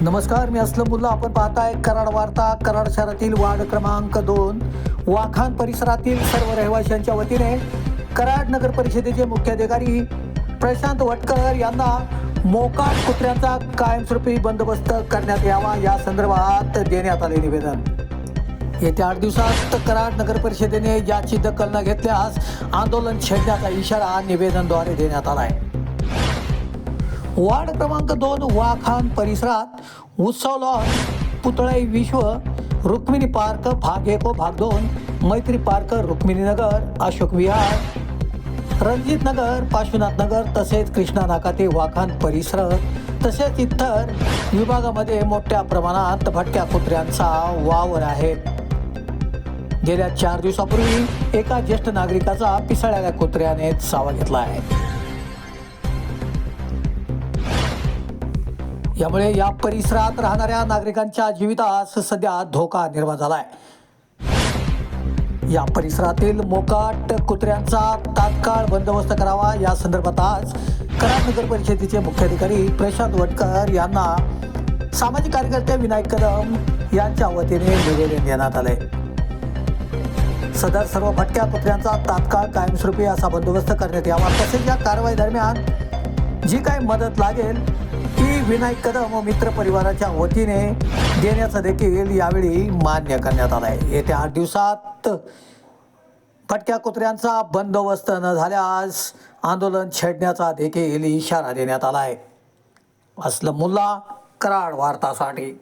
नमस्कार मी असलम मुल्ला. आपण पाहताय कराड वार्ता कराड शहरातील वार्ड क्रमांक दोन वाखान परिसरातील सर्व रहिवाशांच्या वतीने कराड नगर परिषदेचे मुख्याधिकारी प्रशांत वटकर यांना मोकाट कुत्र्यांचा कायमस्वरूपी बंदोबस्त करण्यात यावा या संदर्भात देण्यात आले निवेदन. येत्या आठ दिवसात कराड नगर परिषदेने याची दखल न घेतल्यास आंदोलन छेडण्याचा इशारा निवेदनद्वारे देण्यात आला आहे वार्ड क्रमांक दोन वाखान परिसरात उत्सव लॉन पुतळाई विश्व रुक्मिणी पार्क भाग एको व भाग दोन मैत्री पार्क रुक्मिणी नगर अशोक विहार रणजित नगर पाशुनाथ नगर तसेच कृष्णा नाका ते वाखान परिसर तसेच इतर विभागामध्ये मोठ्या प्रमाणात भटक्या कुत्र्यांचा वावर आहे. गेल्या चार दिवसापूर्वी एका ज्येष्ठ नागरिकाचा पिसाळ्याला कुत्र्याने चावा घेतला आहे. यामुळे या परिसरात राहणाऱ्या नागरिकांच्या जीवितास सध्या धोका निर्माण झालाय. या परिसरातील मोकाट कुत्र्यांचा तात्काळ बंदोबस्त करावा या संदर्भात आज कराड नगर परिषदेचे मुख्याधिकारी प्रशांत वटकर यांना सामाजिक कार्यकर्ते विनायक कदम यांच्या वतीने निवेदन देण्यात आले सदर सर्व भटक्या कुत्र्यांचा तात्काळ कायमस्वरूपी असा बंदोबस्त करण्यात यावा. तसेच या कारवाई दरम्यान जी काही मदत लागेल ती विनायक कदम व मित्र परिवाराच्या वतीने देण्याचं देखील यावेळी मान्य करण्यात आलं आहे येत्या आठ दिवसात फटक्या कुत्र्यांचा बंदोबस्त न झाल्यास आंदोलन छेडण्याचा देखील इशारा देण्यात आला आहे असलं मुल्ला कराड वार्तासाठी.